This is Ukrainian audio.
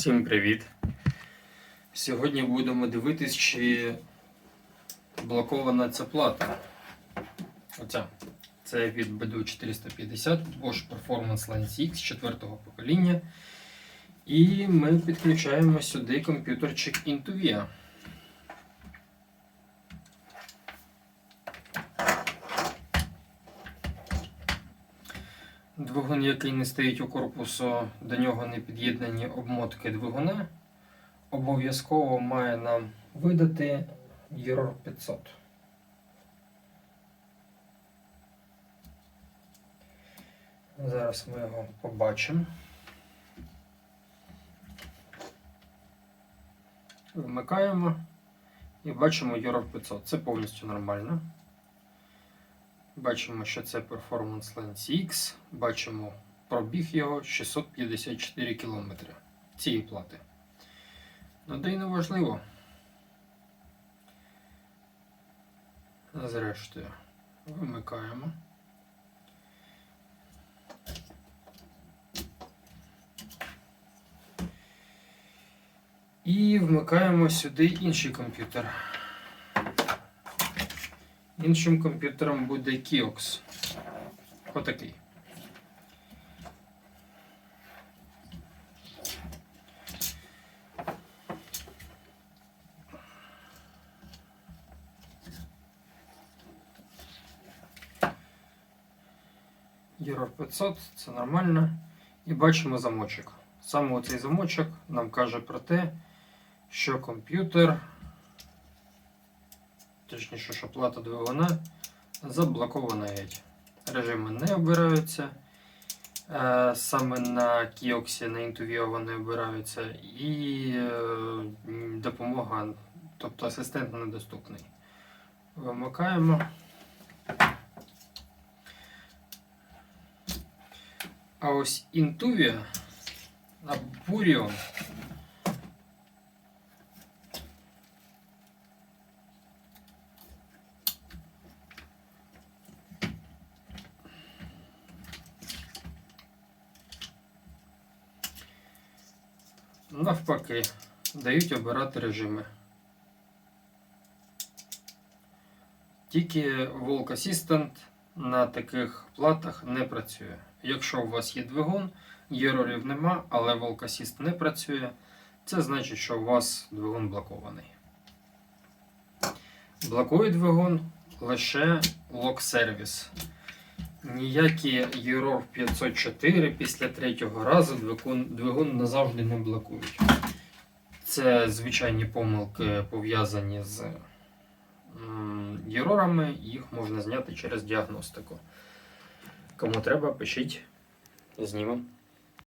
Всім привіт! Сьогодні будемо дивитись, чи блокована ця плата. Оця. Це від BDU 450 Bosch Performance Lens X 4 покоління. І ми підключаємо сюди комп'ютерчик Intuvia. Двигун, який не стоїть у корпусу, до нього не під'єднані обмотки двигуна, обов'язково має нам видати Error 500. Зараз ми його побачимо. Вмикаємо і бачимо Error 500. Це повністю нормально. Бачимо, що це Performance Lens X. Бачимо пробіг його 654 км цієї плати. Ну, де й не важливо. Зрештою, вимикаємо. І вмикаємо сюди інший комп'ютер. Іншим комп'ютером буде Kiox. Отакий. Error 500, це нормально. І бачимо замочок. Саме оцей замочок нам каже про те, що комп'ютер точніше, що плата двигуна заблокована геть. Режими не обираються. Е, Саме на Кіоксі, на Intuvio вони обираються, і е, допомога, тобто асистент недоступний. Вимикаємо. А ось Intuvia Aburion Навпаки, дають обирати режими. Тільки Volk Assistant на таких платах не працює. Якщо у вас є двигун, єрорів нема, але Volk Assist не працює, це значить, що у вас двигун блокований. Блокує двигун лише Service. Ніякі Error 504 після третього разу двигун, двигун назавжди не блокують. Це звичайні помилки пов'язані з єрорами, їх можна зняти через діагностику. Кому треба, пишіть, знімемо.